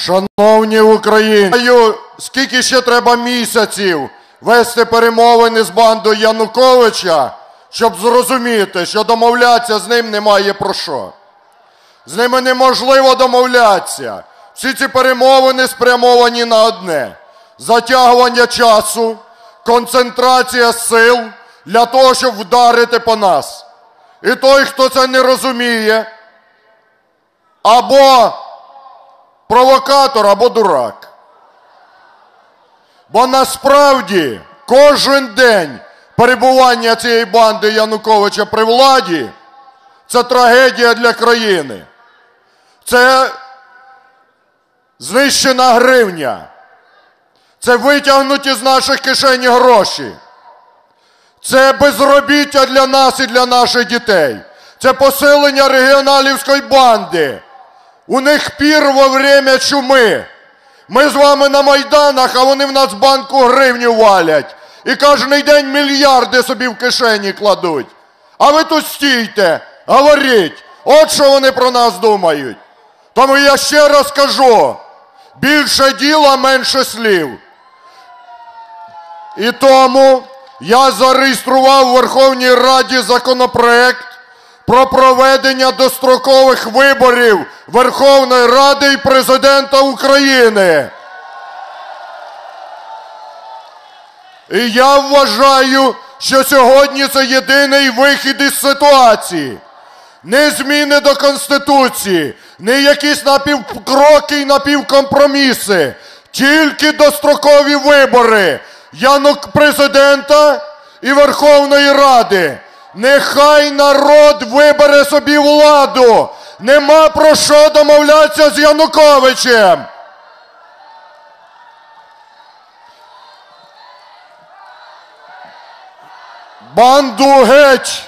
Шановні українці, скільки ще треба місяців вести перемовини з бандою Януковича, щоб зрозуміти, що домовлятися з ним немає про що. З ними неможливо домовлятися. Всі ці перемовини спрямовані на одне: затягування часу, концентрація сил для того, щоб вдарити по нас. І той, хто це не розуміє, або провокатор, або дурак. Бо насправді кожен день перебування цієї банди Януковича при владі це трагедія для країни. Це знищена гривня. Це витягнуті з наших кишені гроші. Це безробіття для нас і для наших дітей. Це посилення регіоналівської банди. У них пір во время чуми. Ми з вами на майданах, а вони в нас банку гривню валять. І кожен день мільярди собі в кишені кладуть. А ви тут стійте, говоріть. От що вони про нас думають. Тому я ще раз кажу: більше діла, менше слів. І тому я зареєстрував у Верховній Раді законопроект про проведення дострокових виборів Верховної Ради і Президента України. І я вважаю, що сьогодні це єдиний вихід із ситуації. Не зміни до Конституції, не якісь напівкроки і напівкомпроміси, тільки дострокові вибори Янук президента і Верховної Ради. Нехай народ вибере собі владу. Нема про що домовлятися з Януковичем. Банду геть!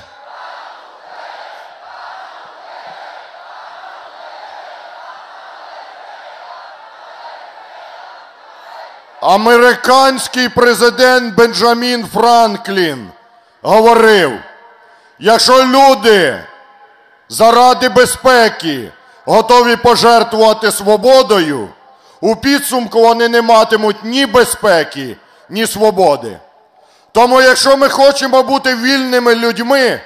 Американський президент Бенджамін Франклін говорив, якщо люди заради безпеки готові пожертвувати свободою, у підсумку вони не матимуть ні безпеки, ні свободи. Тому, якщо ми хочемо бути вільними людьми,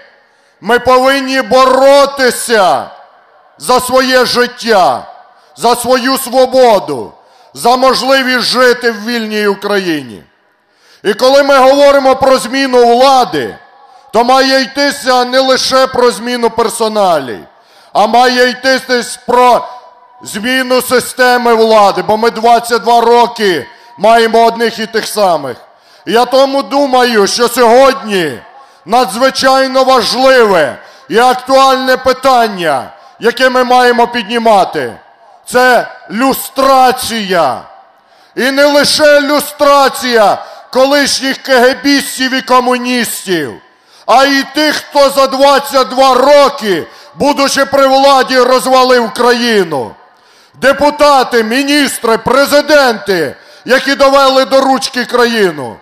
ми повинні боротися за своє життя, за свою свободу, за можливість жити в вільній Україні. І коли ми говоримо про зміну влади, то має йтися не лише про зміну персоналій, а має йтися про зміну системи влади, бо ми 22 роки маємо одних і тих самих. Я тому думаю, що сьогодні надзвичайно важливе і актуальне питання, яке ми маємо піднімати, це люстрація. І не лише люстрація колишніх кегебістів і комуністів, а й тих, хто за 22 роки, будучи при владі, розвалив країну. Депутати, міністри, президенти, які довели до ручки країну.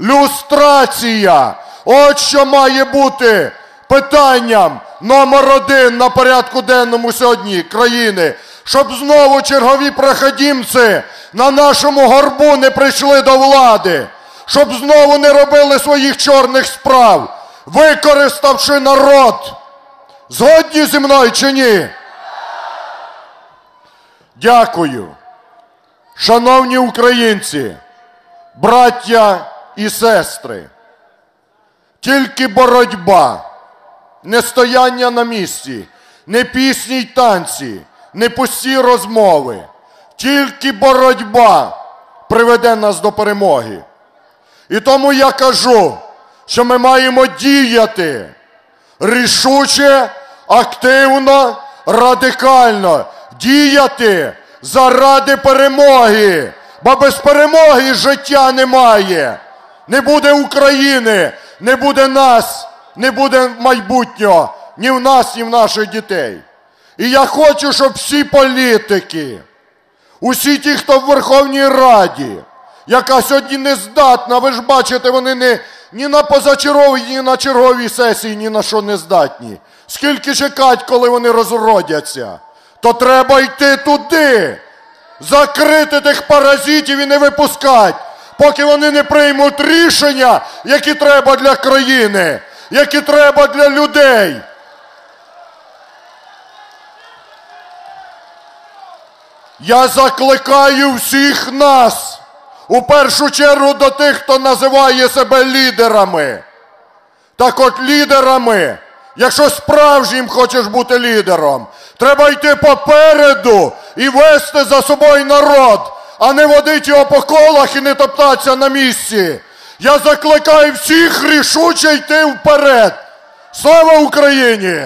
Люстрація. От що має бути питанням номер один на порядку денному сьогодні країни, щоб знову чергові проходімці на нашому горбу не прийшли до влади, щоб знову не робили своїх чорних справ, використавши народ. Згодні зі мною чи ні? Дякую. Шановні українці, браття і сестри, тільки боротьба, не стояння на місці, не пісні й танці, не пусті розмови, тільки боротьба приведе нас до перемоги. І тому я кажу, що ми маємо діяти рішуче, активно, радикально, діяти заради перемоги. Бо без перемоги життя немає. Не буде України, не буде нас, не буде майбутнього ні в нас, ні в наших дітей. І я хочу, щоб всі політики, усі ті, хто в Верховній Раді, яка сьогодні не здатна, ви ж бачите, вони не, ні на позачерговій, ні на черговій сесії, ні на що не здатні. Скільки чекать, коли вони розродяться, то треба йти туди закрити тих паразитів і не випускати, поки вони не приймуть рішення, які треба для країни, які треба для людей. Я закликаю всіх нас, у першу чергу до тих, хто називає себе лідерами. Так от лідерами, якщо справжнім хочеш бути лідером, треба йти попереду і вести за собою народ, а не водити його по колах і не топтатися на місці. Я закликаю всіх рішуче йти вперед. Слава Україні!